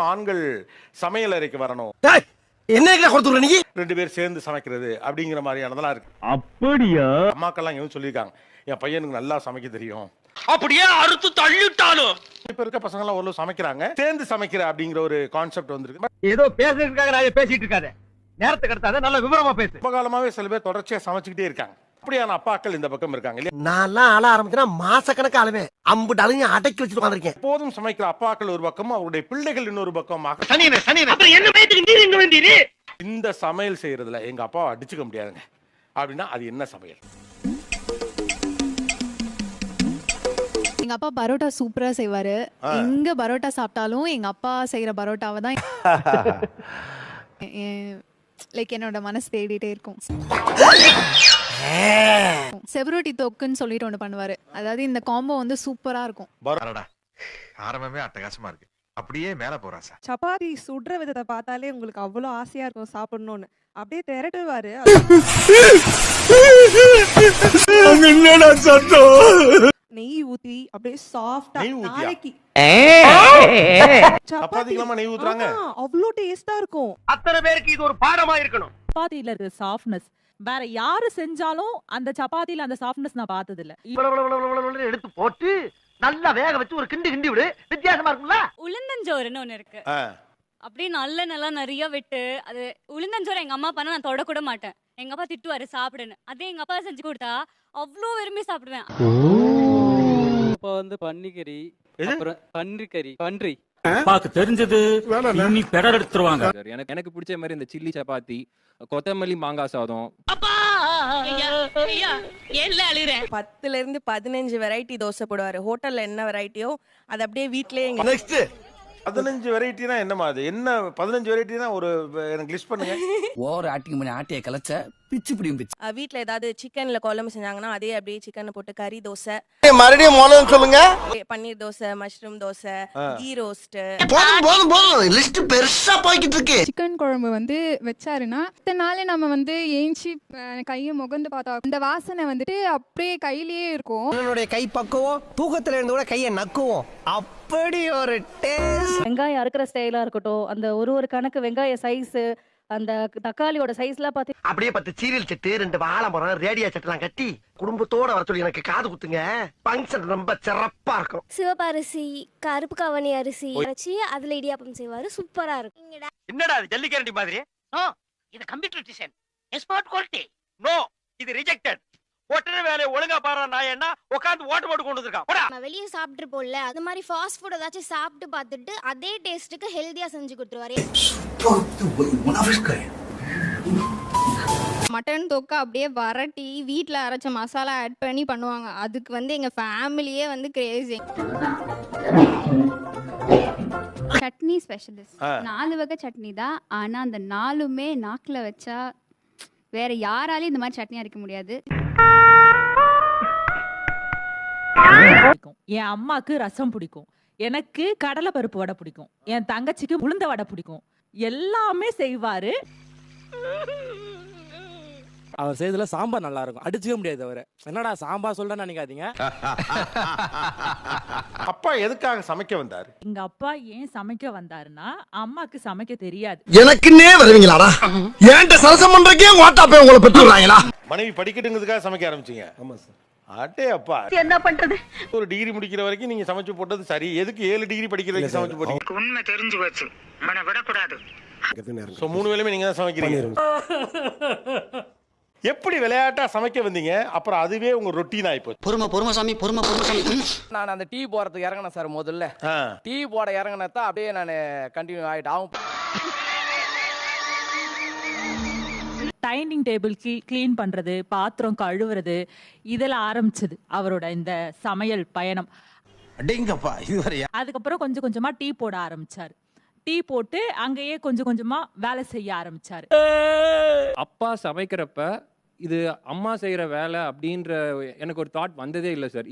ஆண்கள் சமையல் அறைக்கு வரணும். என்ன கொடுத்துற நீ? ரெண்டு பேர் சேர்ந்து சமைக்கிறது அப்படிங்கிற மாதிரியானதெல்லாம் இருக்கு. அப்படியா? அம்மாக்கெல்லாம் எதுவும் சொல்லியிருக்காங்க. என் பையனுக்கு நல்லா சமைக்க தெரியும். அப்படியே அறுத்து தள்ளிட்டாலும். இப்ப இருக்க பசங்க எல்லாம் ஓரளவு சமைக்கிறாங்க. சேர்ந்து சமைக்கிற அப்படிங்கிற ஒரு கான்செப்ட் வந்திருக்கு. ஏதோ பேசுறதுக்காக நான் பேசிட்டு இருக்காத நேரத்தை கடத்தாத நல்ல விவரமா பேசு. ரொம்ப காலமாவே சில பேர் தொடர்ச்சியா சமைச்சுக்கிட்டே இருக்காங்க. அப்படியான அப்பாக்கள் இந்த பக்கம் இருக்காங்க இல்லையா? நான்லாம் ஆள ஆரம்பிச்சா மாசக்கணக்கு ஆளுவேன். அம்புட்டு அழுங்க அடக்கி வச்சுட்டு வந்திருக்கேன் எப்போதும் சமைக்கிற அப்பாக்கள் ஒரு பக்கம் அவருடைய பிள்ளைகள் இன்னொரு பக்கமாக. சனியனே சனியனே அப்புறம் என்ன பயத்துக்கு நீர் எங்க வந்தீரு இந்த சமையல் செய்யறதுல எங்க அப்பாவை அடிச்சுக்க முடியாதுங்க. அப்படின்னா அது என்ன சமையல்? எங்க அப்பா பரோட்டா சூப்பரா செய்வாரு. எங்க பரோட்டா சாப்பிட்டாலும் எங்க அப்பா செய்யற பரோட்டாவை தான் லைக் என்னோட மனசு தேடிட்டே இருக்கும். செவரோட்டி தொக்குன்னு சொல்லிட்டு ஒன்று பண்ணுவாரு. அதாவது இந்த காம்போ வந்து சூப்பரா இருக்கும். ஆரம்பமே அட்டகாசமா இருக்கு. அப்படியே மேல போறான் சார். சப்பாத்தி சுடுற விதத்தை பார்த்தாலே உங்களுக்கு அவ்வளோ ஆசையா இருக்கும் சாப்பிடணும்னு. அப்படியே திரட்டுவாரு. நெய் ஊத்தி அப்படியே சாஃப்டா நெய் ஊத்தியா? நாளைக்கு சப்பாத்திக்கெல்லாமா நெய் ஊத்துறாங்க? ஆமா, அவ்வளோ டேஸ்டா இருக்கும் அத்தனை பேருக்கு இது ஒரு பாடமா இருக்கணும் சப்பாத்தில இருக்க சாஃப்ட்னஸ் வேற யாரு செஞ்சாலும் அந்த சப்பாத்தில அந்த சாஃப்ட்னஸ் நான் பார்த்தது இல்ல இவ்வளவு எடுத்து போட்டு நல்லா வேக வச்சு ஒரு கிண்டு கிண்டி விடு வித்தியாசமா இருக்கும்ல உளுந்தஞ்சோறுன்னு ஒன்று இருக்கு ஆ. அப்படியே நல்ல நல்லா நிறைய விட்டு அது உளுந்தஞ்சோறு எங்க அம்மா பண்ண நான் தொடக்கூட மாட்டேன் எங்க அப்பா திட்டுவாரு சாப்பிடுன்னு அதே எங்க அப்பா செஞ்சு கொடுத்தா அவ்வளோ விரும்பி சாப்பிடுவேன் இப்ப வந்து பன்னிக்கறி? அப்புறம் பன்றிக்கறி பன்றி. பாக்கு தெரிஞ்சது. இன்னி பெடர் எடுத்துருவாங்க. எனக்கு எனக்கு பிடிச்ச மாதிரி இந்த சில்லி சப்பாத்தி கொத்தமல்லி மாங்காய் சாதம். பத்துல இருந்து பதினஞ்சு வெரைட்டி தோசை போடுவாரு. ஹோட்டல்ல என்ன வெரைட்டியோ அது அப்படியே வீட்லயே நெக்ஸ்ட் பதினஞ்சு வெரைட்டினா என்னமா அது? என்ன பதினஞ்சு வெரைட்டினா ஒரு எனக்கு லிஸ்ட் பண்ணுங்க. ஓவர் ஆக்டிங் பண்ணி ஆட்டிய கலைச்ச பிச்சு பிடியும் பிச்சு. வீட்ல ஏதாவது சிக்கன்ல குழம்பு செஞ்சாங்கன்னா அதே அப்படியே சிக்கன் போட்டு கறி தோசை. மறுபடியும் முதல்ல சொல்லுங்க. பன்னீர் தோசை மஷ்ரூம் தோசை கீ ரோஸ்ட் போதும் போதும் போதும். லிஸ்ட் பெருசா போய்கிட்டு இருக்கு. சிக்கன் குழம்பு வந்து வச்சாருன்னா இத்தனை நாள் நம்ம வந்து ஏஞ்சி கையை முகந்து பார்த்தா இந்த வாசனை வந்துட்டு அப்படியே கையிலேயே இருக்கும். என்னுடைய கை பக்குவோம் தூக்கத்துல இருந்து கூட கையை நக்குவோம். அப்படி ஒரு டேஸ்ட் வெங்காயம் அறுக்கிற ஸ்டைலா இருக்கட்டும் அந்த ஒரு ஒரு கணக்கு வெங்காய சைஸ் அந்த தக்காளியோட சைஸ்லாம் பார்த்து அப்படியே பத்து சீரியல் செட்டு ரெண்டு வாழை மரம் ரேடியா செட்டுலாம் கட்டி குடும்பத்தோட வர சொல்லி எனக்கு காது குத்துங்க. ஃபங்க்ஷன் ரொம்ப சிறப்பா இருக்கும். சிவப்பரிசி கருப்பு கவனி அரிசி வச்சு அதுல இடியாப்பம் செய்வாரு. சூப்பரா இருக்கும். என்னடா அது ஜல்லிக்கரண்டி மாதிரி? இது computer design export quality no இது ரிஜெக்டட் ஒட்டுற வேலையை ஒழுங்கா பாரு நான் என்ன உட்காந்து ஓட்டு போட்டு கொண்டு வந்திருக்கான். வெளியே சாப்பிட்டு போடல அது மாதிரி ஃபாஸ்ட் ஃபுட் ஏதாச்சும் சாப்பிட்டு பார்த்துட்டு அதே டேஸ்ட்டுக்கு ஹெல்தியா செஞ்சு கொடுத்துருவாரு. மட்டன் தொக்கை அப்படியே வரட்டி வீட்டில் அரைச்ச மசாலா ஆட் பண்ணி பண்ணுவாங்க. அதுக்கு வந்து எங்கள் ஃபேமிலியே வந்து கிரேசி சட்னி ஸ்பெஷலிஸ்ட். நாலு வகை சட்னி தான் ஆனா அந்த நாலுமே நாக்குல வச்சா வேற யாராலையும் இந்த மாதிரி சட்னி அரைக்க முடியாது. பிடிக்கும். என் அம்மாக்கு ரசம் பிடிக்கும். எனக்கு கடலை பருப்பு வடை பிடிக்கும். என் தங்கச்சிக்கு உளுந்த வடை பிடிக்கும். எல்லாமே செய்வாரு. அவர் செய்ததுல சாம்பார் நல்லா இருக்கும் அடிச்சுக்க முடியாது அவரை. என்னடா சாம்பார் சொல்றேன்னு நினைக்காதீங்க. அப்பா எதுக்காக சமைக்க வந்தாரு? எங்க அப்பா ஏன் சமைக்க வந்தாருன்னா அம்மாக்கு சமைக்க தெரியாது. எனக்குன்னே வருவீங்களாடா? ஏன்ட்ட சரசம் பண்றக்கே ஓட்டா போய் உங்களை பெற்றுறாங்களா மனைவி படிக்கட்டுங்கிறதுக்காக சமைக்க ஆரம்பிச்சீங்க? ஆமா சார் அட்டே அப்பா. என்ன பண்றது? ஒரு டிகிரி முடிக்கிற வரைக்கும் நீங்க சமைச்சு போட்டது சரி. எதுக்கு ஏழு டிகிரி படிக்கிற வரைக்கும் சமைச்சு போட்டீங்க? உண்மை தெரிஞ்சு போச்சு. அவனை விடக்கூடாது. சோ மூணு வேளையுமே நீங்க தான் சமைக்கிறீங்க. எப்படி விளையாட்டா சமைக்க வந்தீங்க? அப்புறம் அதுவே உங்க ரொட்டீன் ஆயிப்போச்சு பொறுமை பொறுமை சாமி பொறுமை பொறுமை சாமி. நான் அந்த டீ போறதுக்கு இறங்கினேன் சார் முதல்ல. டீ போட இறங்கினதான் அப்படியே நான் கண்டினியூ ஆயிட்டு அவன் டைனிங் டேபிள் க்ளீன் பண்றது பாத்திரம் கழுவுறது இதெல்லாம் ஆரம்பிச்சது அவரோட இந்த சமையல் பயணம். அடேங்கப்பா அதுக்கப்புறம் கொஞ்சம் கொஞ்சமா டீ போட ஆரம்பிச்சாரு. டீ போட்டு அங்கேயே கொஞ்சம் கொஞ்சமா வேலை செய்ய ஆரம்பிச்சாரு. அப்பா சமைக்கிறப்ப இது அம்மா செய்கிற வேலை அப்படின்ற எனக்கு ஒரு தாட் வந்ததே இல்லை சார்